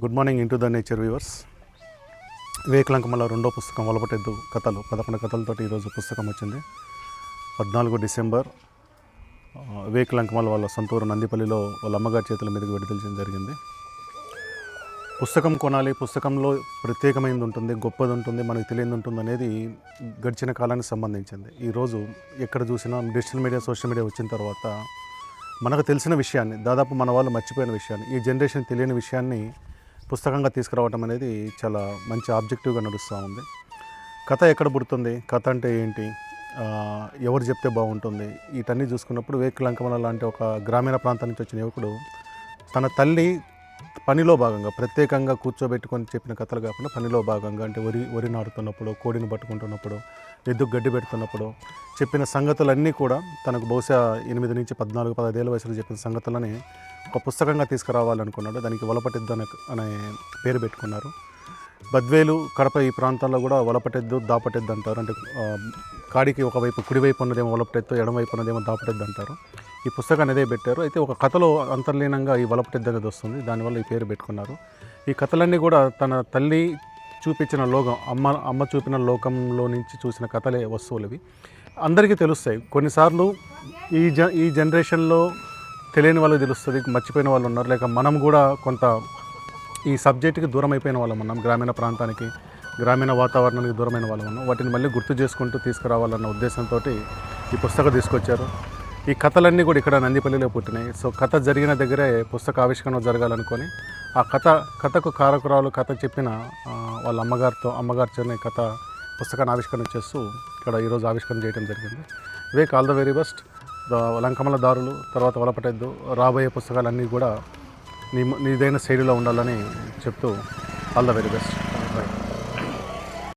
Good morning into the nature viewers. వివేకలంకమల రెండో పుస్తకం వలపటెద్దు కథలు పదకొండు కథలతోటి ఈరోజు పుస్తకం వచ్చింది. పద్నాలుగు డిసెంబర్ ఆ, వాళ్ళ సొంతూరు నందిపల్లిలో వాళ్ళ అమ్మగారి చేతుల మీదకి విడుదల జరిగింది. పుస్తకం కొనాలి పుస్తకంలో ప్రత్యేకమైనది ఉంటుంది గొప్పది ఉంటుంది మనకు తెలియదు ఉంటుంది అనేది గడిచిన కాలానికి సంబంధించింది. ఈరోజు ఎక్కడ చూసినా డిజిటల్ మీడియా సోషల్ మీడియా వచ్చిన తర్వాత మనకు తెలిసిన విషయాన్ని దాదాపు మన వాళ్ళు మర్చిపోయిన విషయాన్ని ఈ జనరేషన్ తెలియని విషయాన్ని పుస్తకంగా తీసుకురావటం అనేది చాలా మంచి ఆబ్జెక్టివ్గా నడుస్తూ ఉంది. కథ ఎక్కడ పుడుతుంది? కథ అంటే ఏంటి? ఎవరు చెప్తే బాగుంటుంది? వీటన్నీ చూసుకున్నప్పుడు వేకులంకమల లాంటి ఒక గ్రామీణ ప్రాంతం నుంచి వచ్చిన యువకుడు తన తల్లి పనిలో భాగంగా ప్రత్యేకంగా కూర్చోబెట్టుకొని చెప్పిన కథలు కాకుండా పనిలో భాగంగా అంటే వరి వరి నాటుతున్నప్పుడు కోడిని పట్టుకుంటున్నప్పుడు ఎద్దుకు గడ్డి పెడుతున్నప్పుడు చెప్పిన సంగతులన్నీ కూడా తనకు బహుశా ఎనిమిది నుంచి పద్నాలుగు పదహైదేళ్ళ వయసులో చెప్పిన సంగతులని ఒక పుస్తకంగా తీసుకురావాలనుకున్నాడు. దానికి వలపటెద్దు అనే అనే పేరు పెట్టుకున్నారు. బద్వేలు కడప ఈ ప్రాంతాల్లో కూడా వలపటెద్దు దాపటెద్దు అంటారు. అంటే కాడికి ఒకవైపు కుడివైపు ఉన్నదేమో వలపటెద్దు ఎడమవైపు ఉన్నదేమో దాపటెద్దు అంటారు. ఈ పుస్తకాన్ని అదే పెట్టారు. అయితే ఒక కథలో అంతర్లీనంగా ఈ వలపటెద్దు అనేది వస్తుంది. దానివల్ల ఈ పేరు పెట్టుకున్నారు. ఈ కథలన్నీ కూడా తన తల్లి చూపించిన లోకం అమ్మ అమ్మ చూపిన లోకంలో నుంచి చూసిన కథలే వస్తువులు ఇవి. అందరికీ తెలుస్తాయి. కొన్నిసార్లు ఈ జ ఈ జనరేషన్లో తెలియని వాళ్ళకి తెలుస్తుంది మర్చిపోయిన వాళ్ళు ఉన్నారు. లేక మనం కూడా కొంత ఈ సబ్జెక్టుకి దూరం అయిపోయిన వాళ్ళం ఉన్నాం గ్రామీణ ప్రాంతానికి గ్రామీణ వాతావరణానికి దూరమైన వాళ్ళం ఉన్నాం వాటిని మళ్ళీ గుర్తు చేసుకుంటూ తీసుకురావాలన్న ఉద్దేశంతో ఈ పుస్తకం తీసుకొచ్చారు. ఈ కథలన్నీ కూడా ఇక్కడ నందిపల్లిలో పుట్టినాయి. సో కథ జరిగిన దగ్గరే పుస్తక ఆవిష్కరణ జరగాలనుకొని ఆ కథ కథకు కారకురాలు కథ చెప్పిన వాళ్ళ అమ్మగారితో అమ్మగారితోనే కథ పుస్తకాన్ని ఆవిష్కరణ చేస్తూ ఇక్కడ ఈరోజు ఆవిష్కరణ చేయడం జరిగింది. Wake all the very best. Lankamala దారులు తర్వాత వలపటెద్దు రాబోయే పుస్తకాలన్నీ కూడా నీ నీదైన శైలిలో ఉండాలని చెప్తూ ఆల్ ద వెరీ బెస్ట్.